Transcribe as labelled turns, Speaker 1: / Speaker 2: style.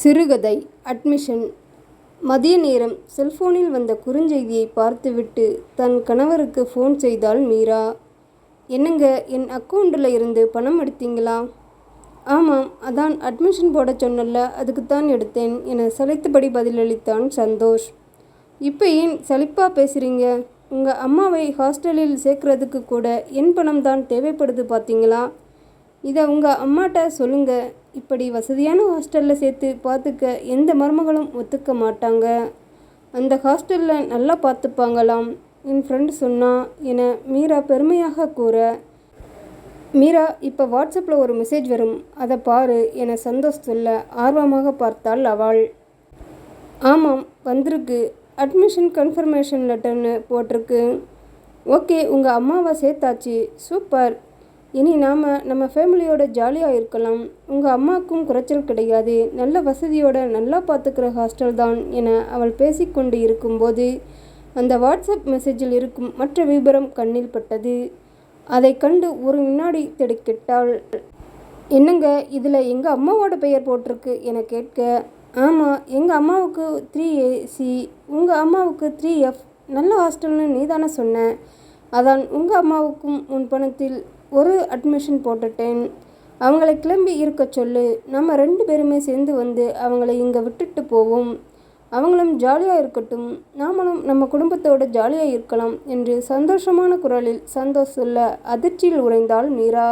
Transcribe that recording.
Speaker 1: சிறுகதை அட்மிஷன் மதிய நேரம். செல்போனில் வந்த குறுஞ்செய்தியை பார்த்துவிட்டு தன் கணவருக்கு ஃபோன் செய்தாள் மீரா. என்னங்க என் அக்கௌண்ட்டில் இருந்து பணம் எடுத்தீங்களா? ஆமாம் அதான் அட்மிஷன் போட சொன்னல அதுக்குத்தான் எடுத்தேன் என சலித்தபடி பதிலளித்தான் சந்தோஷ். இப்போ ஏன் சலிப்பா பேசுகிறீங்க உங்கள் அம்மாவை ஹாஸ்டலில் சேர்க்கறதுக்கு கூட என் பணம் தான் தேவைப்படுது பார்த்தீங்களா இதை உங்கள் அம்மாட்ட சொல்லுங்கள் இப்படி வசதியான ஹாஸ்டலில் சேர்த்து பார்த்துக்க எந்த மருமகளும் ஒத்துக்க மாட்டாங்க. அந்த ஹாஸ்டலில் நல்லா பார்த்துப்பாங்களாம் என் ஃப்ரெண்டு சொன்னா என மீரா பெருமையாக கூற மீரா இப்போ வாட்ஸ்அப்பில் ஒரு மெசேஜ் வரும். அதை பாரு என சந்தோஷ் சொல்ல ஆர்வமாக பார்த்தாள் அவள். ஆமாம் வந்திருக்கு. அட்மிஷன் கன்ஃபர்மேஷன் லெட்டர்னு போட்டிருக்கு. ஓகே உங்கள் அம்மாவை சேர்த்தாச்சு. சூப்பர். இனி நாம் நம்ம ஃபேமிலியோட ஜாலியாக இருக்கலாம். உங்கள் அம்மாவுக்கும் குறைச்சல் கிடையாது. நல்ல வசதியோட நல்லா பார்த்துக்கிற ஹாஸ்டல் தான் என அவள் பேசிக்கொண்டு இருக்கும்போது அந்த வாட்ஸ்அப் மெசேஜில் இருக்கும் மற்ற விபரம் கண்ணில் பட்டது. அதை கண்டு ஒரு வினாடி திடுக்கிட்டாள். என்னங்க இதில் எங்கள் அம்மாவோட பெயர் போட்டிருக்கு என கேட்க ஆமாம் எங்கள் அம்மாவுக்கு த்ரீ ஏசி உங்கள் அம்மாவுக்கு த்ரீ எஃப் நல்ல ஹாஸ்டல்னு நீ தானே சொன்ன. அதான் உங்கள் அம்மாவுக்கும் உன் பணத்தில் ஒரு அட்மிஷன் போட்டுட்டேன். அவங்களை கிளம்பி இருக்க சொல்லு. நம்ம ரெண்டு பேருமே சேர்ந்து வந்து அவங்களை இங்கே விட்டுட்டு போவோம். அவங்களும் ஜாலியாக இருக்கட்டும். நாமளும் நம்ம குடும்பத்தோட ஜாலியாக இருக்கலாம் என்று சந்தோஷமான குரலில் சந்தோஷ் சொல்ல அதிர்ச்சியில் உறைந்தாள் மீரா.